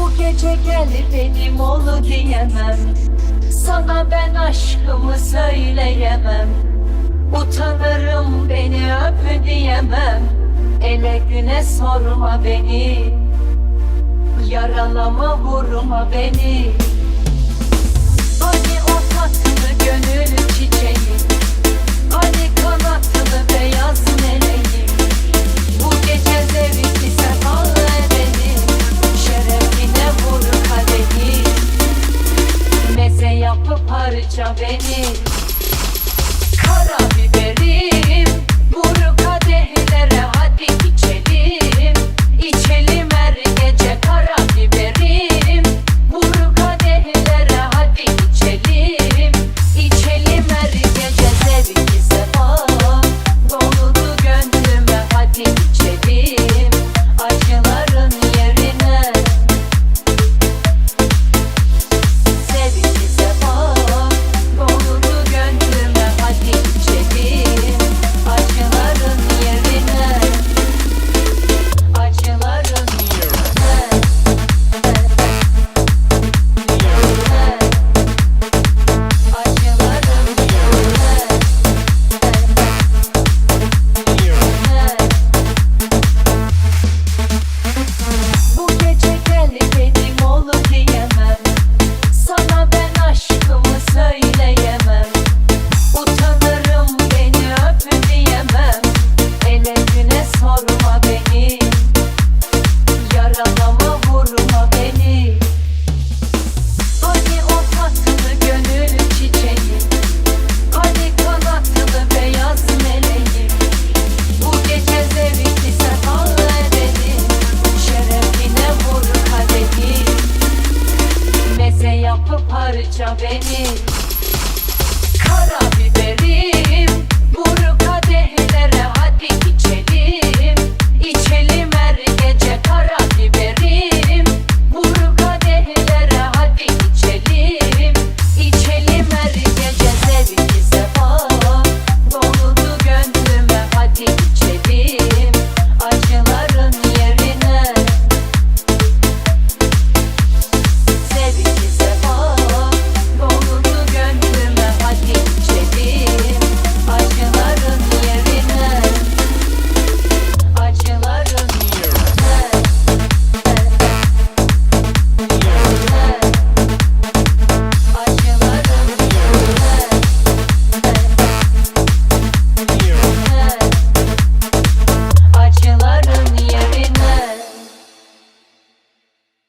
Bu gece gel benim olu diyemem. Sana ben aşkımı söyleyemem. Utanırım beni öp diyemem. Ele güne sorma beni. Yaralama vurma beni. Sorry, ciao. paşa benim Karabiberim Vur kadehlere